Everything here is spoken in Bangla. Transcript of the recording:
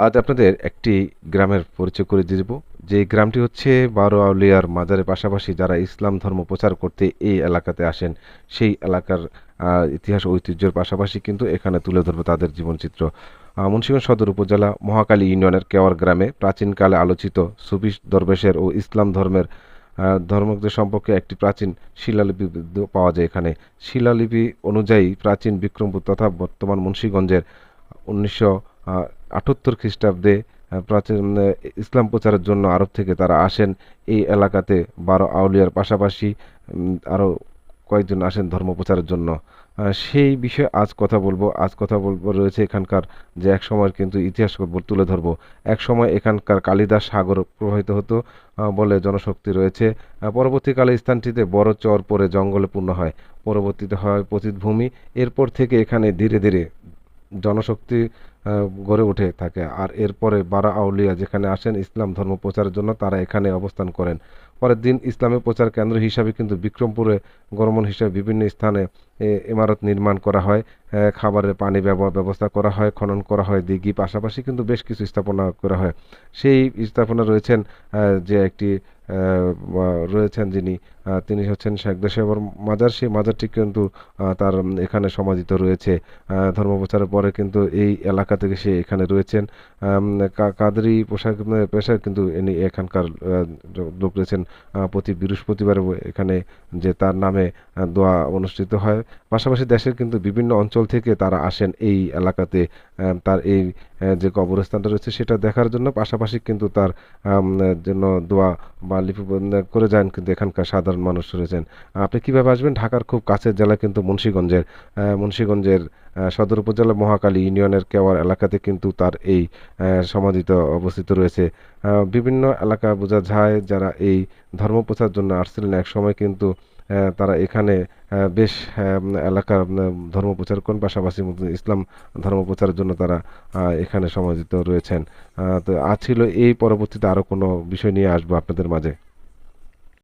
আজ আপনাদের একটি গ্রামের পরিচয় করে দিয়ে দেব। যে গ্রামটি হচ্ছে বারো আউলিয়ার মাজারের পাশাপাশি যারা ইসলাম ধর্ম প্রচার করতে এই এলাকাতে আসেন, সেই এলাকার ইতিহাস ঐতিহ্যের পাশাপাশি কিন্তু এখানে তুলে ধরবো তাদের জীবনচিত্র। মুন্সিগঞ্জ সদর উপজেলা মহাকালী ইউনিয়নের কেওয়ার গ্রামে প্রাচীনকালে আলোচিত সুফি দরবেশের ও ইসলাম ধর্মের ধর্মদের সম্পর্কে একটি প্রাচীন শিলালিপি পাওয়া যায় এখানে। শিলালিপি অনুযায়ী প্রাচীন বিক্রমপুর তথা বর্তমান মুন্সিগঞ্জের উনিশশো আটাত্তর খ্রিস্টাব্দে প্রাচীন ইসলাম প্রচারের জন্য আরব থেকে তারা আসেন। এই এলাকাতে বারো আউলিয়ার পাশাপাশি আরও কয়েকজন আসেন ধর্ম প্রচারের জন্য। সেই বিষয়ে আজ কথা বলব। আজ কথা বলব রয়েছে এখানকার যে এক সময়ের কিন্তু ইতিহাস তুলে ধরবো। এক সময় এখানকার কালিদাস সাগর প্রবাহিত হতো বলে জনশক্তি রয়েছে। পরবর্তীকালে স্থানটিতে বড় চর পরে জঙ্গলে পূর্ণ হয়। পরবর্তীতে হয় পতিত ভূমি এরপর থেকে এখানে ধীরে ধীরে জনশক্তি গড়ে উঠে থাকে। আর এরপরে বারা আউলিয়া যেখানে আসেন ইসলাম ধর্ম প্রচারের জন্য, তারা এখানে অবস্থান করেন। পরের দিন ইসলামের প্রচার কেন্দ্র হিসাবে কিন্তু বিক্রমপুরে গরমন হিসাবে বিভিন্ন স্থানে ইমারত নির্মাণ করা হয়। খাবারের পানি ব্যবহার ব্যবস্থা করা হয়, খনন করা হয়, দিঘি পাশাপাশি কিন্তু বেশ কিছু স্থাপনা করা হয়। সেই স্থাপনা রয়েছেন যে একটি রয়েছেন যিনি তিনি হচ্ছেন শেখ মাজার সেই মাজারটি কিন্তু তার এখানে সমাধিত রয়েছে। আহ, ধর্ম প্রচারের পরে কিন্তু এই এলাকা থেকে সে এখানে রয়েছেন। কাদরি পোশাক পেশায় কিন্তু ইনি এখানকার লোক রয়েছেন প্রতি বৃহস্পতিবার এখানে যে তার নামে দোয়া অনুষ্ঠিত হয়। পাশাপাশি দেশের কিন্তু বিভিন্ন অঞ্চল থেকে তারা আসেন এই এলাকাতে। তার এই যে কবরস্থানটা রয়েছে সেটা দেখার জন্য। পাশাপাশি কিন্তু তার জন্য দোয়া বা করে যান কিন্তু এখানকার সাধারণ মানুষ রয়েছেন আপনি কীভাবে আসবেন? ঢাকার খুব কাছের জেলা কিন্তু মুন্সীগঞ্জের। মুন্সীগঞ্জের সদর উপজেলা মহাকালী ইউনিয়নের কেওয়ার এলাকাতে কিন্তু তার এই সমাধিত অবস্থিত রয়েছে। বিভিন্ন এলাকা বোঝা যায় যারা এই ধর্ম জন্য আসছিলেন। এক সময় কিন্তু তারা এখানে বেশ এলাকার ধর্ম প্রচার করেন। পাশাপাশি ইসলাম ধর্ম প্রচারের জন্য তারা এখানে সমাজিত রয়েছেন। তো আজ ছিল এই পরবর্তীতে আরও কোনো বিষয় নিয়ে আসব আপনাদের মাঝে?